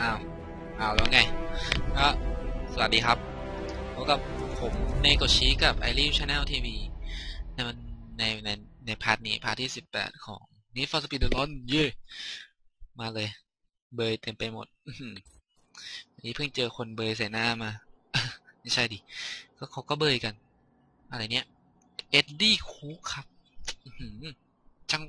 อ้าว อ้าวแล้วไงก็สวัสดีครับพบกับผมเนโกชิกับไอรี c h ช n แนลทีวีในวันในในในพาร์ทนี้พาร์ทที่สิบแปดของ Need for Speed Run เย่มาเลย เบยเต็มไปหมดอันนี้เพิ่งเจอคนเบยใส่หน้ามา ไม่ใช่ดิ ก็เขาก็เบยกัน อะไรเนี้ย เอ็ดดี้คูครับหือช่าง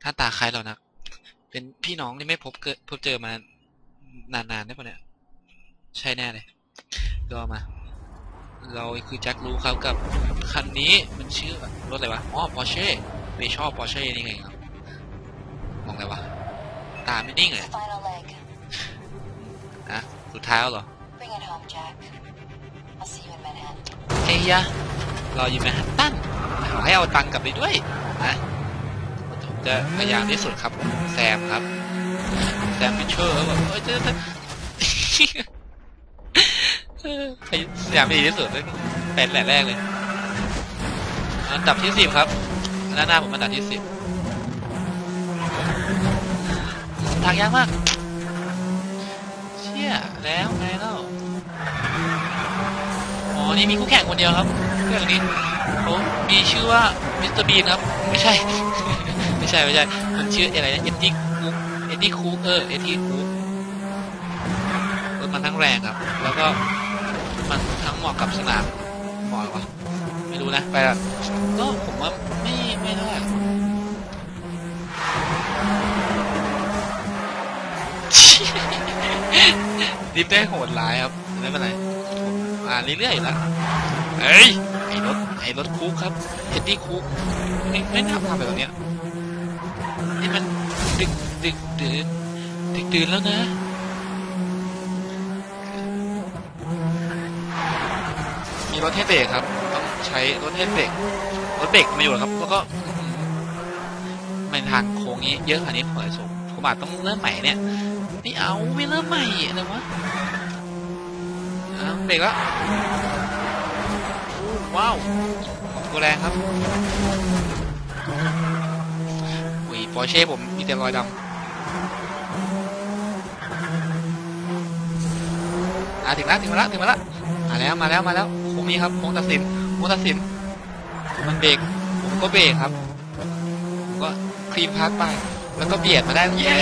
หน้าตาคล้ายเรานะเป็นพี่น้องที่ไม่พบเกิดพบเจอมา นานๆได้ปะเนี่ย ใช่แน่เลย ก็มา เราคือแจ็ครู้ครับกับคันนี้มันชื่อรถอะไรวะ อ๋อปอร์เช่ไปชอบปอร์เช่นี่ไงครับ มองอะไรวะ ตาไม่นิ่งเลยอะสุดท้ายแล้วเหรอเฮียเราอยู่แมนฮัตตันขอให้เอาตังค์กลับไปด้วยนะผมจะพยายามที่สุดครับ แซมครับ มพิเชอร์แบบเอ้ยเจะจะพยายามดีที่สุดเลยเป็นแหละแรกเลยอันดับที่สิบครับหน้าหน้าผมอันดับที่สิบทางยากมาก เชี่ยแล้วไงเล่าอ๋อ นี่มีคู่แข่งคนเดียวครับเครื่องนี้เขามีชื่อว่ามิสเตอร์บีนครับ ไม่ใช่ ไม่ใช่ ไม่ใช่ มันชื่ออะไรนะเอ็ดดี้คูก อ็ดดี้คูกเออเอ็ดดี้คูกรถมันทั้งแรงครับ แล้วก็มันทั้งเหมาะกับสนามเหมาะวะไม่รู้นะไปละก็ผมว่าไม่ไม่เท่าไหร่ดิฟได้โหดร้ายครับไม่เป็นไรอ่าเรื่อยๆแล้วเอ้ยไอ้รถไอ้รถคุกครับเอ็ดดี้คุกไม่ไม่น่าทำแบบเนี้ยนี่มันดึก ดึกดื่นดึกดื่นแล้วนะ มีรถให้เบรกครับ ต้องใช้รถให้เบรกรถเบรกไม่อยู่หรอครับ แล้วก็อื้อหือไม่ทางโค้งนี้เยอะขนาดนี้ผมอาจผมอาจต้องเริ่มใหม่เนี่ยไม่เอาไม่เริ่มใหม่อะไรวะเบรกแล้วอู้ว้าวตัวแรงครับอุ้ยปอร์เช่ผมมีแต่รอยดำ อะถึงแล้วถึงมาแล้วถึงมาแล้วมาแล้วมาแล้วมาแล้วโค้งนี้ครับโค้งตัดสินโค้งตัดสิน มันเบรกผมก็เบรกครับผมก็คลีนพาร์ทไปแล้วก็เบียดมาได้เย้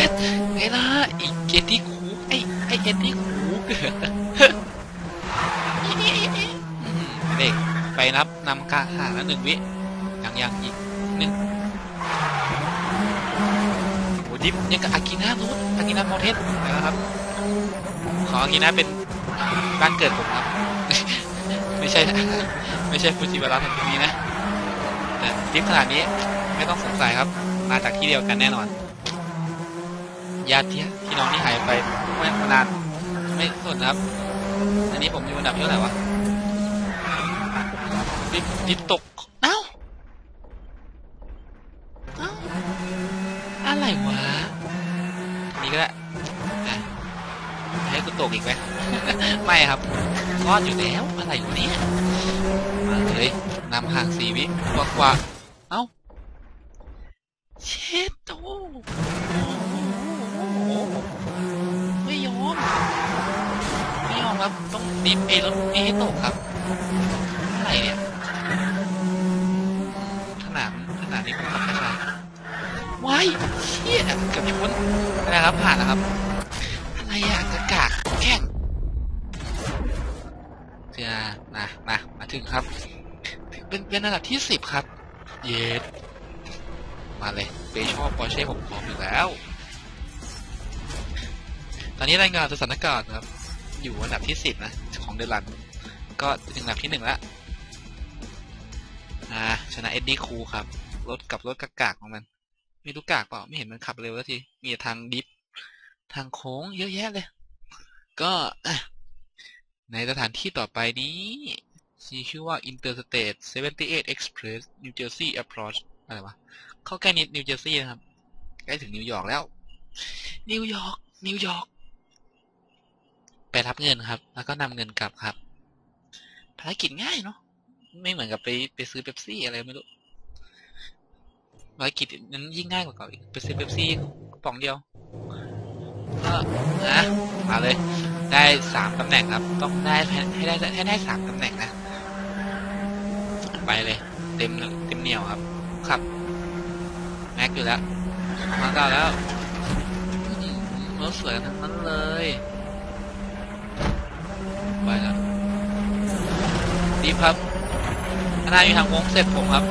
ไงล่ะอีกเอ็ดดี้คูกไอ้ไอ้เอ็ดดี้คูกอืมเด็กไปนับนำกาห่างแล้วหนึ่งวิยังยังอีกหนึ่งโอ้ดิฟยังกับอากินาโนตอากินาโมเทสนะครับขออากินาเป็น บ้านเกิดผมครับ ไม่ใช่ไม่ใช่ฟูจิวาระแบบนี้นะแต่ดิฟขนาดนี้ไม่ต้องสงสัยครับ มาจากที่เดียวกันแน่นอนญาติพี่น้องที่หายไปไม่มานานไม่สนครับ อันนี้ผมอยู่อันดับที่เท่าไหร่วะดิบดิบตกเอ้าเอ้าอะไรวะนี่ก็ได้อะ ให้กูตกอีกไหมไม่ครับรอดอยู่แล้วอะไรอยู่เนี่ยมาเลยนำห่างสี่วิกว่ากว่าเอ้าเช็ดโตไม่ยอมไม่ยอมครับต้องดิฟเอรถนี้ให้ตกครับอะไรเนี่ยขนาดขนาดนี้ผมขับช้าๆว้ายเชี่ยเกับชนนะครับผ่านแล้วครับ อะไรอะกระกากแข่งเจ้ามามามาถึงครับ เป็นเป็นอันดับที่สิบครับ เย็ดมาเลยเปชอบปอเช่ผมพร้อมอยู่แล้ว ตอนนี้รายงานสถานการณ์ครับ อยู่อันดับที่สิบนะ ของเดลัน ก็ถึงอันดับที่หนึ่งล้วอ่าชนะเอ็ดดี้คูครับ รถกับรถกากากของมัน ไม่รู้กากเปล่า ไม่เห็นมันขับเร็วแล้วที มีทางดิฟ ทางโค้งเยอะแยะเลย ก็ในสถานที่ต่อไปนี้มีชื่อว่า Interstate 78 Express New Jersey Approach อะไรวะ เข้าใกล้นิวเจอร์ซีย์นะครับ ใกล้ถึงนิวยอร์กแล้ว นิวยอร์ก นิวยอร์ก ไปรับเงินครับ แล้วก็นำเงินกลับครับ ภารกิจง่ายเนาะ ไม่เหมือนกับไปไปซื้อเป๊ปซี่อะไรไม่รู้ภารกิจนั้นยิ่งง่ายกว่าเก่าอีกไปซื้อเป๊ปซี่กระป๋องเดียว ก็นะมาเลย ได้สามตำแหน่งครับ ต้องได้ให้ได้ให้ได้สามตำแหน่งนะ ไปเลย เต็มเต็มเหนียวครับ ครับ แม็กอยู่แล้วมาเก้าแล้วรถสวยทั้งนั้นเลย ไปแล้วดีครับข้างหน้ามีทางวงเสร็จผมครับ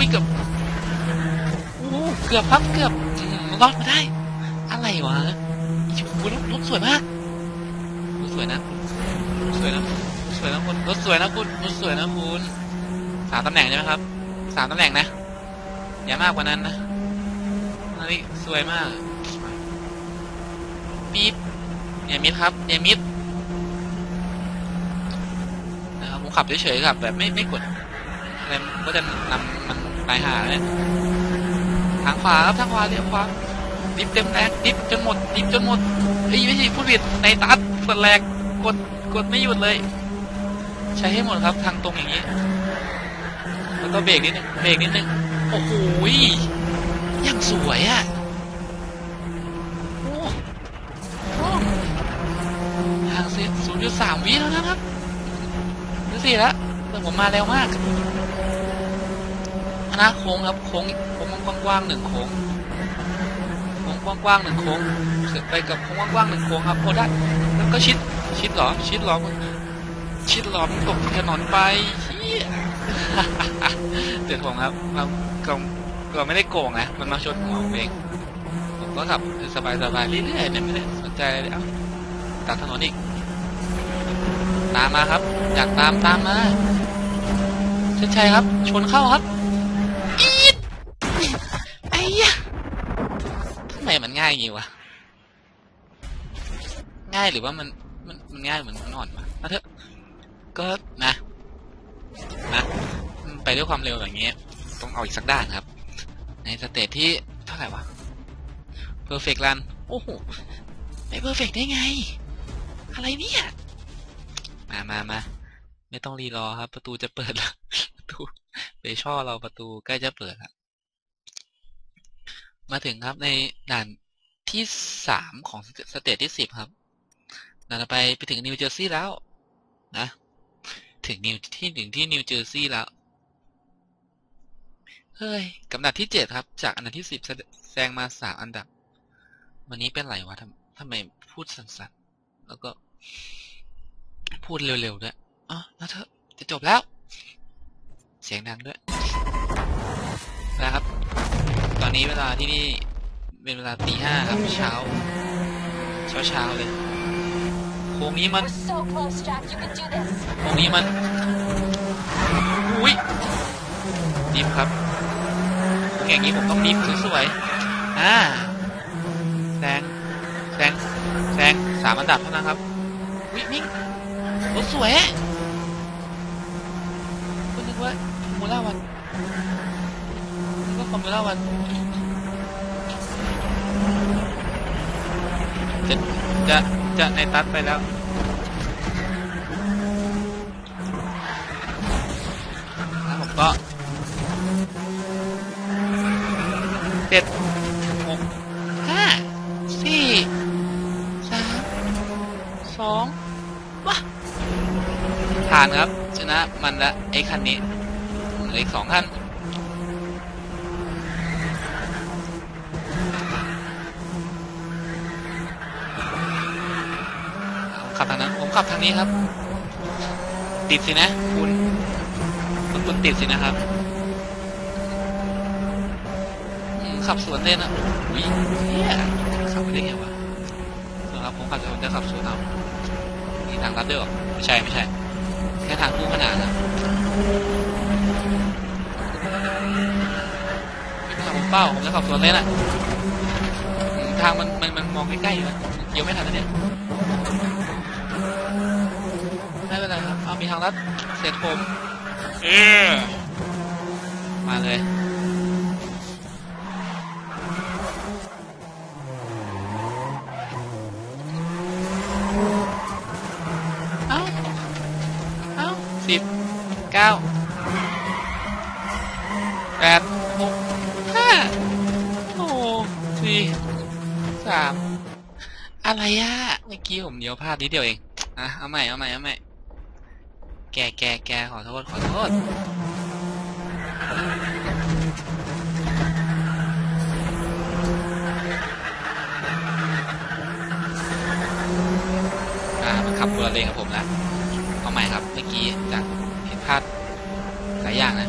อุ้ยเกือบโอ้เกือบครับเกือบรอดมาได้ อะไรวะโอ้โหรถรถสวยมากรถสวยนะรถสวยนะรถสวยนะคุณรถสวยนะคุณรถสวยนะคุณสามตำแหน่งใช่ไหมครับสามตำแหน่งนะอย่ามากกว่านั้นนะอันนี้สวยมากปี๊บอย่ามิดครับอย่ามิดนะครับผมขับเฉยๆขับแบบไม่ไม่กด อะไรมันก็จะนำมันไปหาเนี่ยทางขวาครับทางขวาเลี้ยวขวาดิฟเต็มแรงดิฟจนหมดดิฟจนหมดเฮ้ยไม่ใช่พูดผิดในตัดกดแรงกดกดไม่หยุดเลย ใช้ให้หมดครับทางตรงอย่างนี้ แล้วก็เบรกนิดนึงเบรกนิดนึงโอ้โหยังสวยอะ่ะห่างเสียศูนย์จุดสามวิแล้วนะครับหรือสี่แล้วแต่ผมมาเร็วมาก ณะโค้งครับโค้งโค้งกว้างๆหนึ่งโค้งโค้งกว้างๆหนึ่งโค้งไปกับโค้งกว้างๆหนึ่งโค้งครับโอ้ได้แล้วก็ชิดชิดหรอชิดหรอมชิดหรอมตกถนนไปเฮียเดี๋ยวผมครับเราก็ก็ไม่ได้โกงนะมันมาชนหัวผมเองผมก็ขับสบายๆเรื่อยๆเนี่ยไม่ได้สนใจอะไรเลยเอ้าตัดถนนอีกตามมาครับ อยากตามตามมาเช่นชัยครับ ชนเข้าครับ อีดไอ้ยะทำไมมันง่ายอย่างงี้วะ ง่ายหรือว่ามันมันมันง่ายเหมือนมันอ่อนมาเถอะ ก็นะนะไปด้วยความเร็วอย่างเงี้ย ต้องเอาอีกสักด้านครับ ในสเตจที่เท่าไหร่วะ perfect run โอ้โห ไม่ perfect ได้ไง อะไรเนี่ย มามามาไม่ต้องรีรอครับ ประตูจะเปิดแล้วประตูเบช่อเราประตูใกล้จะเปิดแล้ว มาถึงครับในด่านที่สามของสเตจที่สิบครับด่านไปไปถึงนิวเจอร์ซีย์แล้วนะ ถึงนิวที่ถึงที่นิวเจอร์ซีย์แล้ว เฮ้ยกำดับที่เจ็ดครับ จากอันดับที่สิบแซงมาสามอันดับ วันนี้เป็นไรวะทำทำไมพูดสั้นๆ แล้วก็ พูดเร็วๆด้วยอ๋อแล้วเถอจะจบแล้ว เสียงดังด้วยนะครับ อนนี้เวลาที่นี่เป็นเวลาตีห้าครับเช้า เช้าเช้าๆเลยโค้งนี้มัน We're so close, Jack. You can do this. โค้งนี้มันอุ้ยดิฟครับโค้งอย่างนี้ผมต้องดิฟสวยๆอ่าแซงแซงแซงสามอันดับเท่านั้นครับวิมิ่งรถสวยคุณนึกว่าฟอร์มูล่าวันนึกว่าฟอร์มูล่าวันจะ จะจะในตัดไปแล้วแล้วผมก็เจ็ดหกห้าสี่สามสองว้าผ่านครับ ชนะมันละไอ้คันนี้เหลืออีกสองคัน ผม ขับทางนี้ครับ ติดสินะ คุณมันคุณติดสินะครับขับสวนเล่นอะวิ่งเนี่ยขับไปได้ไงวะสำหรับผมขับผมจะขับสวนเอานี่ทางลัดด้วยเหรอไม่ใช่ไม่ใช่ แค่ทางคู่ขนานนะขับผมเป้าผมจะขับสวนเล่นอะทางมันมันมันมองใกล้ๆอยู่นะเดี๋ยวไม่ทันนะเนี่ย ไม่เป็นไร ครับเอามีทางลัดเสร็จผมเออมาเลยเอ้าเอ้าสิบเก้าแปดหกห้าโอ้สี่สามอะไรอะเมื่อกี้ผมเดียวพลาดนิดเดียวเองอะเอาใหม่เอาใหม่เอาใหม่ แกแกแกขอโทษ ขอโทษ อ่ามันขับตัวเลนกับผมแล้ว เอาใหม่ครับ เมื่อกี้จากผิดพลาดหลายอย่างนะ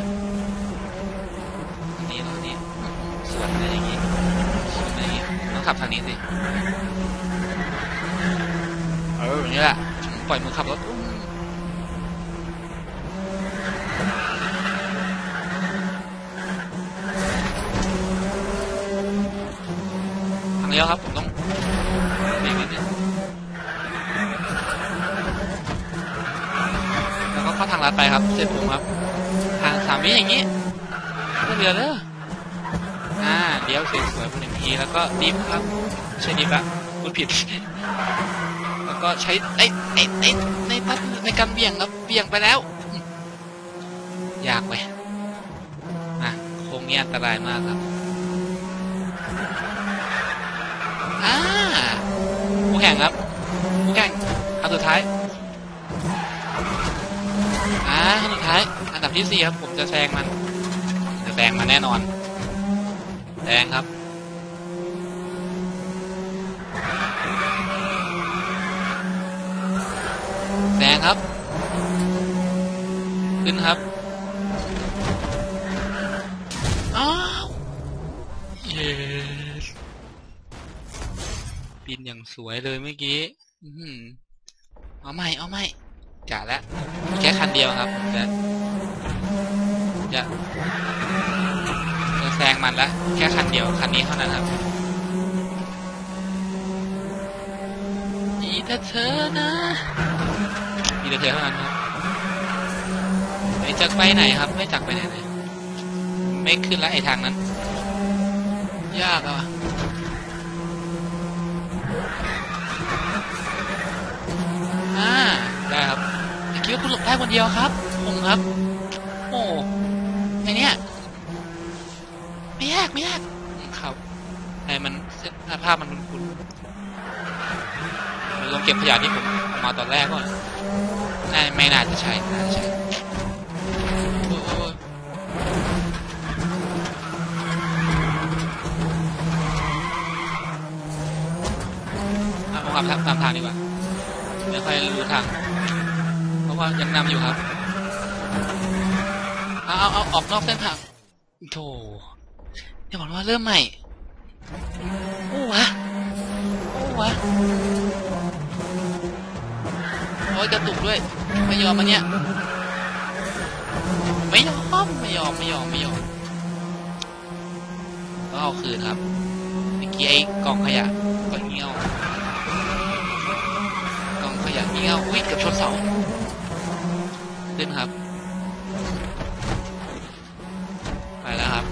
อันนี้เหรอนนี้สวนอะไรอย่างงี้สวนอะไรอย่างงี้ต้องขับทางนี้สิ เอออย่างนี้แหละ ปล่อยมือขับรถ อุ้มทางเลี้ยวครับ ผมต้องเบรกนิดนึงแล้วก็เข้าทางลัดไปครับเสร็จผมครับ ทางสามวิอย่างนี้ก็เรือเลยอ่าเลี้ยวสวยๆหนึ่งทีแล้วก็ดิฟครับใช่ดิฟอะพูดผิด แล้วก็ใช้ไอ้ไอ้ไอ้ในพัดในการเบี่ยงครับเบี่ยงไปแล้ว ยากไปนะโค้งนี้อันตรายมากครับ อ่าผู้แข่งครับผู้แข่งอันสุดท้ายอ่าอันสุดท้าย อันดับที่สี่ครับ ผมจะแซงมัน จะแซงมันแน่นอนแซงครับแซงครับ ขึ้นครับอ้าวเย้ บินอย่างสวยเลยเมื่อกี้อื้อหือเอาใหม่เอาใหม่จ่าแล้วแค่คันเดียวครับผมจะจะจะแซงมันละแค่คันเดียวคันนี้เท่านั้นครับมีแต่เธอนะมีแต่เธอเท่านั้นครับไม่จากไปไหนครับ ไม่จากไปไหนเลยไม่ขึ้นแล้วไอทางนั้น ยากอะวะ อ่าได้ครับคิดว่าคุณหลบได้คนเดียวครับผมครับ โอ้ไอเนี้ยไม่ยากไม่ยากครับไอมันเส้นภาพมันคุ้นๆลองเก็บขยะที่ผมมาตอนแรกก่อนน่าไม่น่าจะใช่น่าจะใช่โอ้ยอะผมขับตามทางดีกว่า ไม่ค่อยรู้ทางเพราะว่ายังนำอยู่ครับ เอาเอาเอาออกนอกเส้นทางโธ่เดี๋ยวบอกว่าเริ่มใหม่โอ้วะโอ้วะโอ้ยกระตุกด้วย ไม่ยอมมันเนี่ยไม่ยอมไม่ยอมไม่ยอมไม่ยอมต้องเอาคืนครับเมื่อกี้ไอ้กองขยะก็เงี้ยว กล่องขยะเงี้ยวอุ้ยเกือบชนเสาขึ้นครับ ไปแล้วครับ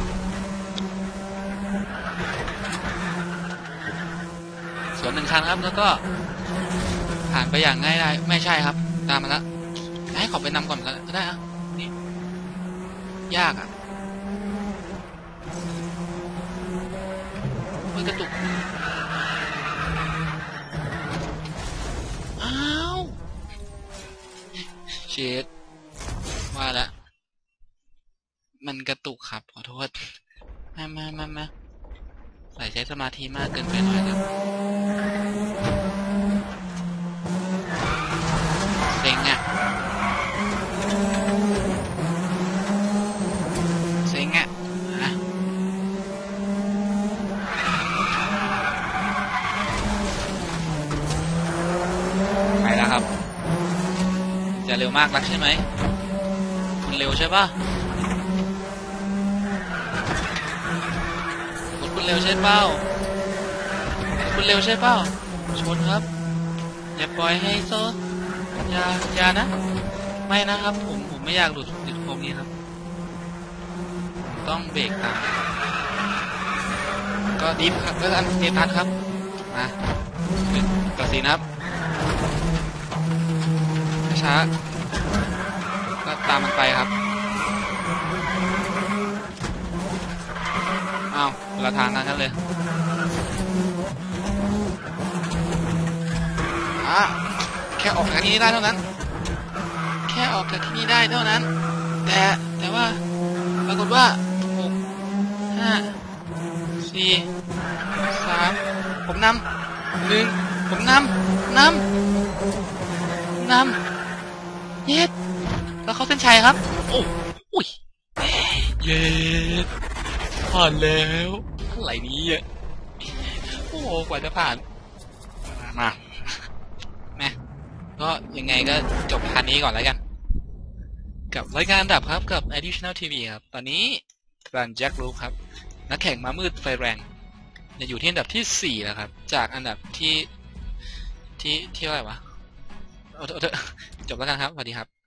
สวนหนึ่งคันครับแล้วก็ ผ่านไปอย่างง่ายได้ไม่ใช่ครับ ตามมาแล้วให้ขอไปนำก่อนก็ได้อะนี่ยากอะมันกระตุก ดว่าแล้วมันกระตุกครับ ขอโทษ มามามามาใส่ใช้สมาธิมากเกินไปหน่อยครับ เซ็งอะ เซ็งอะอะไปแล้วครับ จะเร็วมากนักใช่ไหมคุณเร็วใช่ปะคุณคุณเร็วใช่เปล่าคุณเร็วใช่เปล่าชนครับ อย่าปล่อยให้โซอย่าอย่านะ ไม่นะครับ ผมผมไม่อยากหลุดติดโค้งนี้ครับ ต้องเบรกตามก็ดิฟครับก็อันเดทันครับมาเป็นตัดสินครับ ช้าก็ตามมันไปครับเอาละทางกันเลยอะแค่ออกจากที่นี่ได้เท่านั้น แค่ออกจากที่นี่ได้เท่านั้น แต่แต่ว่าปรากฏว่าหกห้าสี่สามผมนำหนึ่งผมนำนำนำ เย็ดแล้วเขาเส้นชัยครับ โอ้อุ้ยเย็ดผ่านแล้วอะไรนี้อะโอ้กว่าจะผ่านมาแม่ก็ยังไงก็จบพันนี้ก่อนแล้วกัน กับรายการอันดับครับกับ Additional TV ครับ ตอนนี้รันแจ็คลูครับ นักแข่งมามืดไฟแรงเนี่ยอยู่ที่อันดับที่สี่แล้วครับ จากอันดับที่ที่ที่เท่าไหร่วะเอาเถอะเอาเถอะ จบแล้วกันครับสวัสดีครับ